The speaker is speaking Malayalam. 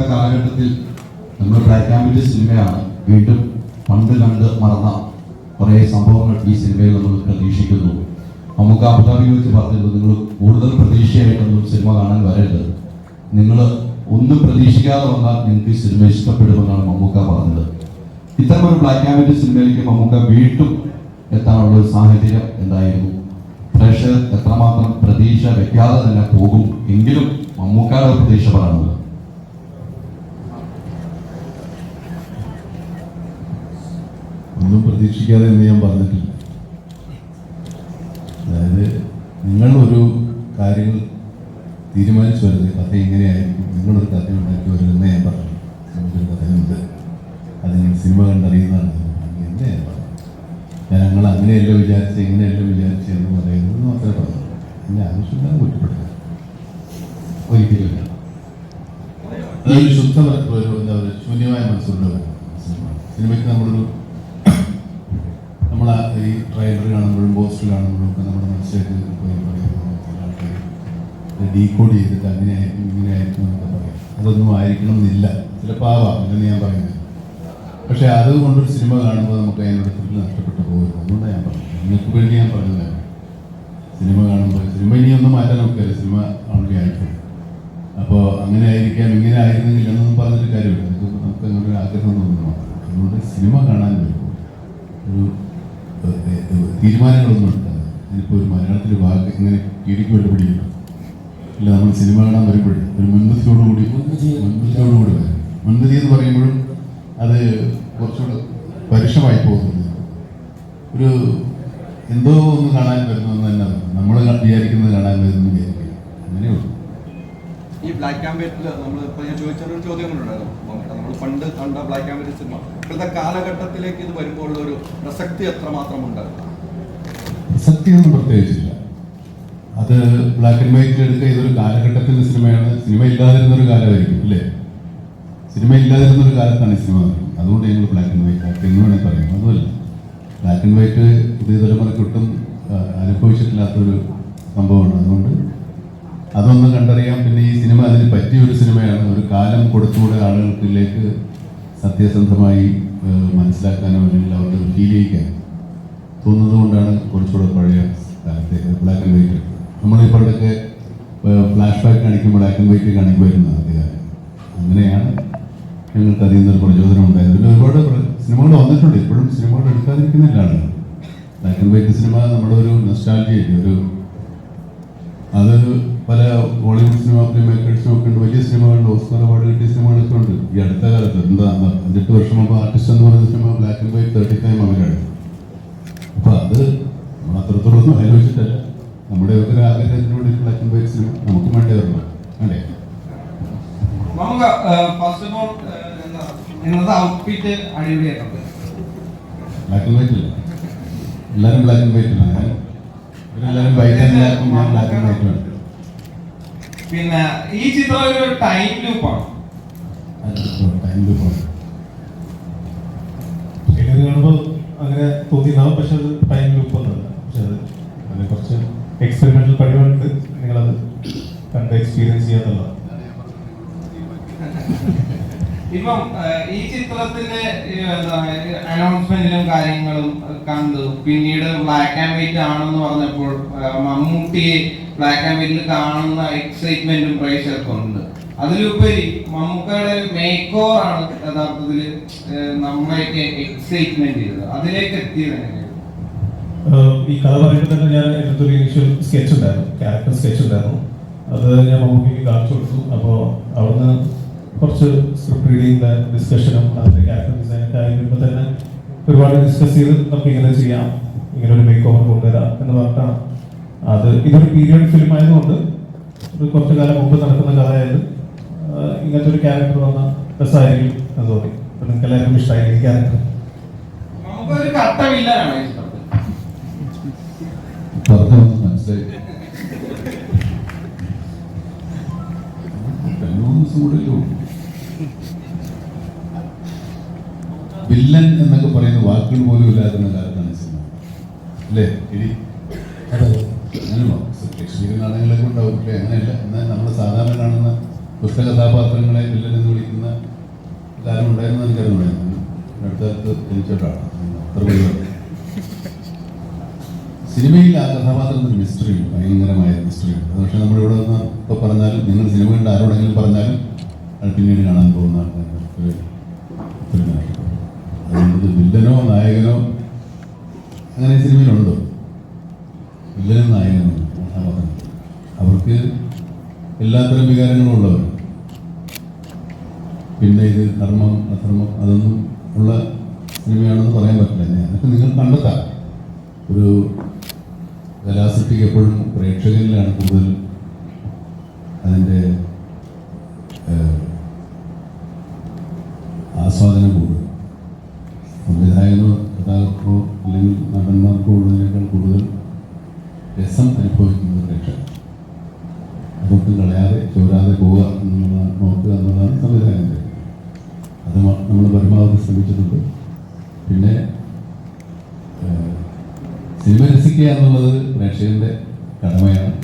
ഇപ്പോഴത്തെ കാലഘട്ടത്തിൽ നമ്മൾ ബ്ലാക്ക് സിനിമയാണ് വീണ്ടും പണ്ട് കണ്ട് മറന്ന കുറേ സംഭവങ്ങൾ ഈ സിനിമയിൽ നമ്മൾ പ്രതീക്ഷിക്കുന്നു. നമുക്ക് അബുദാബി വെച്ച് പറഞ്ഞിരുന്നു നിങ്ങൾ കൂടുതൽ പ്രതീക്ഷയായിട്ടൊന്നും സിനിമ കാണാൻ വരരുത്. നിങ്ങൾ ഒന്നും പ്രതീക്ഷിക്കാതെ വന്നാൽ നിങ്ങൾക്ക് ഈ സിനിമ ഇഷ്ടപ്പെടുമെന്നാണ് മമ്മൂക്ക പറഞ്ഞത്. ഇത്തരം ഒരു ബ്ലാക്ക് ആൻഡ് സിനിമയിലേക്ക് മമ്മൂക്ക വീണ്ടും എത്താനുള്ള ഒരു സാഹചര്യം എന്തായിരുന്നു? പ്രേക്ഷകർ എത്രമാത്രം പ്രതീക്ഷ വെക്കാതെ തന്നെ പോകും എങ്കിലും മമ്മൂക്കയുടെ പ്രതീക്ഷ പറയുന്നത് ഒന്നും പ്രതീക്ഷിക്കാതെ എന്ന് ഞാൻ പറഞ്ഞിട്ടില്ല. അതായത് നിങ്ങൾ ഒരു കാര്യങ്ങൾ തീരുമാനിച്ചു വരുന്നത് കഥ ഇങ്ങനെയായിരിക്കും. നിങ്ങളൊരു കഥ ഉണ്ടാക്കി വരുമെന്ന് ഞാൻ പറഞ്ഞു. നമുക്കൊരു കഥയുണ്ട്. അത് നിങ്ങൾ സിനിമ കണ്ടറിയുന്നതാണ്. എന്ന് ഞാൻ പറഞ്ഞു ഞങ്ങൾ അങ്ങനെയല്ല വിചാരിച്ച് ഇങ്ങനെയല്ല വിചാരിച്ച് എന്ന് പറയുന്നത് മാത്രമേ പറഞ്ഞു എന്റെ ആവശ്യമില്ലാതെ കുറ്റപ്പെടുക ഒരിക്കലുമില്ല അതൊരു ശുദ്ധ എന്താ പറയുക ശൂന്യമായ മനസ്സുള്ള സിനിമയ്ക്ക് നമ്മളൊരു ട്രെയിലർ കാണുമ്പോഴും പോസ്റ്റർ കാണുമ്പോഴും ഒക്കെ നമ്മുടെ മനസ്സിലേക്ക് പോയി പറയുമ്പോൾ ആൾക്കാർ ഡീകോഡ് ചെയ്തിട്ട് അങ്ങനെ ഇങ്ങനെയായിരിക്കും ഇങ്ങനെ ആയിരിക്കും എന്നൊക്കെ പറയും. അതൊന്നും ആയിരിക്കണം എന്നില്ല ചിലപ്പോൾ ആവാം അങ്ങനെ ഞാൻ പറയുന്നത്. പക്ഷേ അതുകൊണ്ടൊരു സിനിമ കാണുമ്പോൾ നമുക്ക് അതിനോട് ത്രില്ല് നഷ്ടപ്പെട്ടു പോകുന്നു. അതുകൊണ്ടാണ് ഞാൻ പറഞ്ഞത്. നിങ്ങൾക്ക് വേണ്ടി ഞാൻ പറഞ്ഞതാണ് സിനിമ കാണുമ്പോൾ സിനിമ ഇനിയൊന്നും മാറ്റാൻ നോക്കില്ല. സിനിമ ഓൾറെഡി ആയിട്ടുണ്ട് അപ്പോൾ അങ്ങനെ ആയിരിക്കാം ഇങ്ങനെ ആയിരുന്നെങ്കിൽ എന്നൊന്നും പറഞ്ഞൊരു കാര്യമില്ല. നമുക്ക് നമുക്ക് അങ്ങനെ ഒരു ആഗ്രഹം തോന്നുന്നു. അതുകൊണ്ട് സിനിമ കാണാൻ വരുമ്പോൾ ഒരു തീരുമാനങ്ങളൊന്നും എടുക്കാതെ ഇതിപ്പോൾ ഒരു മലയാളത്തിൽ വാക്ക് ഇങ്ങനെ കിടിക്ക് വേണ്ടി അല്ല ഇല്ല നമ്മൾ സിനിമ കാണാൻ വരുമ്പോഴേ ഒരു മുൻപത്തിയോടുകൂടി മുൻപത്തിയോടുകൂടി വരും. മുൻപതി എന്ന് പറയുമ്പോഴും അത് കുറച്ചുകൂടെ പരുഷമായി പോകുന്നത് ഒരു എന്തോ ഒന്ന് കാണാൻ വരുന്നു തന്നെ നമ്മൾ വിചാരിക്കുന്നത് കാണാൻ വരുന്നു വിചാരിക്കുക അങ്ങനെയുള്ളൂ. ഈ ബ്ലാക്ക് ആൻഡ് വൈറ്റിൽ നമ്മൾ ഇപ്പൊ ഞാൻ ചോദിച്ചൊരു ചോദ്യങ്ങളുണ്ടായിരുന്നു നമ്മൾ പണ്ട് കണ്ട ബ്ലാക്ക് ആൻഡ് വൈറ്റ് സിനിമ ഇപ്പോഴത്തെ കാലഘട്ടത്തിലേക്ക് ഇത് വരുമ്പോൾ ഒരു പ്രസക്തി എത്രമാത്രം ഉണ്ട് സത്യമൊന്നും പ്രത്യേകിച്ചില്ല. അത് ബ്ലാക്ക് ആൻഡ് വൈറ്റിൽ എടുത്ത ഇതൊരു കാലഘട്ടത്തിന്റെ സിനിമയാണ് സിനിമ ഇല്ലാതിരുന്ന ഒരു കാലമായിരിക്കും അല്ലേ? സിനിമ ഇല്ലാതിരുന്ന ഒരു കാലത്താണ് ഈ സിനിമ അതുകൊണ്ട് ഞങ്ങൾ ബ്ലാക്ക് ആൻഡ് വൈറ്റ് ആക്കി എന്ന് വേണമെങ്കിൽ പറയാം. അതുമല്ല ബ്ലാക്ക് ആൻഡ് വൈറ്റ് പുതിയ തലമുറയ്ക്ക് ഒട്ടും ആ, അനുഭവിച്ചിട്ടില്ലാത്തൊരു സംഭവമാണ്. അതുകൊണ്ട് അതൊന്ന് കണ്ടറിയാം പിന്നെ ഈ സിനിമ അതിന് പറ്റിയ ഒരു സിനിമയാണ്. ഒരു കാലം കൊടുത്തുകൂടെ ആളുകൾക്കിലേക്ക് സത്യസന്ധമായി മനസ്സിലാക്കാനോ അല്ലെങ്കിൽ അവർക്ക് ഫീൽ ചെയ്യിക്കാൻ തോന്നുന്നത് കൊണ്ടാണ് കുറച്ചുകൂടെ പഴയ കാലത്തെ ബ്ലാക്ക് ആൻഡ് വൈറ്റ് നമ്മളിപ്പോൾ ഫ്ലാഷ് ബാക്ക് കാണിക്കും ബ്ലാക്ക് ആൻഡ് വൈറ്റ് കാണിക്കുമായിരുന്നു ആദ്യകാലം അങ്ങനെയാണ് ഞങ്ങൾക്ക് അതിൽ നിന്നൊരു പ്രചോദനം ഉണ്ടായത്. പിന്നെ ഒരുപാട് സിനിമകൾ വന്നിട്ടുണ്ട്. ഇപ്പോഴും സിനിമകൾ എടുക്കാതിരിക്കുന്നില്ലാണ് ബ്ലാക്ക് ആൻഡ് വൈറ്റ് സിനിമ നമ്മുടെ ഒരു ഒരു അത് പല ബോളിവുഡ് സിനിമ ഫിലിം മേക്കേഴ്സിനും ഒക്കെ ഉണ്ട്. വലിയ സിനിമകളുണ്ട് ഓസ്കാർ അവാർഡ് കിട്ടിയ സിനിമകളൊക്കെ ഉണ്ട്. ഈ അടുത്ത കാലത്ത് എന്താ അഞ്ചെട്ട് വർഷം മുമ്പ് ആർട്ടിസ്റ്റ് എന്ന് പറയുന്ന cinema black and white thirty five അവരാണ്. അപ്പൊ അത് നമ്മൾ അത്രത്തോളൊന്നും ആലോചിച്ചിട്ടല്ല. നമ്മുടെ ഒരു ആഗ്രഹത്തിനോട് ബ്ലാക്ക് ആൻഡ് വൈറ്റ് സിനിമ നമുക്ക് വേണ്ടി വരണം. അല്ലേ? നമുക്ക് ഫസ്റ്റ് ഓഫ് ഓൾ എന്താ ഇന്നത്തെ ഔട്ട്ഫിറ്റ് അടിപൊളിയായിട്ടുണ്ട്. ബ്ലാക്ക് ആൻഡ് വൈറ്റ് ഇല്ല എല്ലാവരും ബ്ലാക്ക് ആൻഡ് വൈറ്റ് ആണ് ഞാൻ വൈറ്റ് ആണ് പിന്നെ ഈ ചിത്രം ഒരു ടൈം ലൂപ്പാണ് ടൈം കാണുമ്പോൾ അങ്ങനെ പക്ഷെ അത് ടൈം ലൂപ്പ് ഒന്നുമല്ല. പക്ഷെ അത് അതിനെ കുറച്ച് എക്സ്പെരിമെന്റൽ പരിപാടിയുണ്ട് നിങ്ങളത് കണ്ട് എക്സ്പീരിയൻസ് ചെയ്യാന്നുള്ളതാണ്. ഇപ്പം ഈ ചിത്രത്തിന്റെ അനൗൺസ്മെന്റിലും കാര്യങ്ങളും കണ്ടു. പിന്നീട് ബ്ലാക്ക് ആൻഡ് വൈറ്റ് ആണെന്ന് പറഞ്ഞപ്പോൾ മമ്മൂട്ടിയെ ബ്ലാക്ക് ആൻഡ് വൈറ്റിൽ കാണുന്ന എക്സൈറ്റ്മെന്റും പ്രേക്ഷകർക്കും ഉണ്ട്. അതിലുപരി മമ്മൂക്കയുടെ മേക്ക് ഓവർ ആണ് യഥാർത്ഥത്തിൽ നമ്മളെയൊക്കെ എക്സൈറ്റ്മെന്റ് ചെയ്തത്. അതിലേക്ക് എത്തിയത് ഈ കഥ പറയുമ്പോൾ തന്നെ ഞാൻ എന്റെ ഒരു ഇനിഷ്യൽ സ്കെച്ച് ഉണ്ടായിരുന്നു ക്യാരക്ടർ സ്കെച്ച് ഉണ്ടായിരുന്നു. അത് ഞാൻ മമ്മൂക്കിക്ക് കാണിച്ചു കൊടുത്തു. അപ്പോൾ അവിടുന്ന് കുറച്ച് സ്ക്രിപ്റ്റ് റീഡിങ്ങിന്റെ ഡിസ്കഷനും അതിന്റെ ക്യാരക്ടർ ഡിസൈനൊക്കെ ആയി വരുമ്പോൾ തന്നെ ഒരുപാട് ഡിസ്കസ് ചെയ്ത് നമുക്ക് ഇങ്ങനെ ചെയ്യാം. ഇങ്ങനെ ഒരു മേക്ക് ഓവർ കൊണ്ടുവരാം എന്ന് പറഞ്ഞിട്ടാണ്. അത് ഇതൊരു പീരിയഡ് ഫിലിം ആയതുകൊണ്ട് ഒരു കുറച്ചു കാലം മുമ്പ് നടക്കുന്ന കഥയായത്. ഇങ്ങനത്തെ ഒരു ക്യാരക്ടർ വന്ന രസമായിരിക്കും എന്ന് തോന്നി. അപ്പൊ നിങ്ങൾക്ക് എല്ലാവർക്കും ഇഷ്ടമായി ഈ ക്യാരക്ടർ നമുക്കൊരു കട്ട വില്ലനാണ് ഈ ചിത്രത്തിൽ മനസ്സിലായി വില്ലൻ എന്നൊക്കെ പറയുന്ന വാക്കുകൾ പോലും ഇല്ലാതിരുന്ന കാലത്താണ് സിനിമ. അല്ലേ ഇടി ലക്ഷ്മീകര നാടകങ്ങളൊക്കെ ഉണ്ടാവും അങ്ങനെയല്ല. എന്നാൽ നമ്മൾ സാധാരണ കാണുന്ന പുസ്തക കഥാപാത്രങ്ങളെ വില്ലൻ എന്ന് വിളിക്കുന്ന കാലം ഉണ്ടായിരുന്നു എനിക്കറിയുണ്ടായിരുന്നു അടുത്ത കാലത്ത് ജനിച്ചോട്ടാണ് അത്ര സിനിമയിൽ ആ കഥാപാത്രത്തിന് മിസ്റ്ററി ഭയങ്കരമായ മിസ്റ്ററി ഉണ്ട്. പക്ഷെ നമ്മളിവിടെ നിന്ന് ഇപ്പോൾ പറഞ്ഞാലും നിങ്ങൾ സിനിമ കണ്ട് ആരോടെങ്കിലും പറഞ്ഞാലും അത് പിന്നീട് കാണാൻ പോകുന്ന ആൾക്കാർ ഒരു. അതുകൊണ്ട് വില്ലനോ നായകനോ അങ്ങനെ സിനിമയിലുണ്ടോ? വില്ലനും നായകനും അവർക്ക് എല്ലാത്തരം വികാരങ്ങളും ഉള്ളവർ പിന്നെ ഇത് ധർമ്മം അധർമ്മം അതൊന്നും ഉള്ള സിനിമയാണെന്ന് പറയാൻ പറ്റില്ല. ഞാനൊക്കെ നിങ്ങൾ കണ്ടെത്താം. ഒരു കലാസൃഷ്ടിക്ക് എപ്പോഴും പ്രേക്ഷകരിലാണ് കൂടുതൽ അതിന്റെ ആസ്വാദനം കൂടുതൽ സംവിധായകനോ കഥാകൃത്തോ അല്ലെങ്കിൽ നടന്മാർക്കോ ഉള്ളതിനേക്കാൾ കൂടുതൽ രസം അനുഭവിക്കുന്നത് പ്രേക്ഷകർ അതൊട്ടും കളയാതെ ചോരാതെ പോവുക എന്നുള്ളതാണ് നോക്കുക എന്നുള്ളതാണ് സംവിധായകന്റെ അത് നമ്മൾ പരമാവധി ശ്രമിച്ചിട്ടുണ്ട്. പിന്നെ സിനിമ രസിക്കുക എന്നുള്ളത് പ്രേക്ഷകന്റെ കടമയാണ്.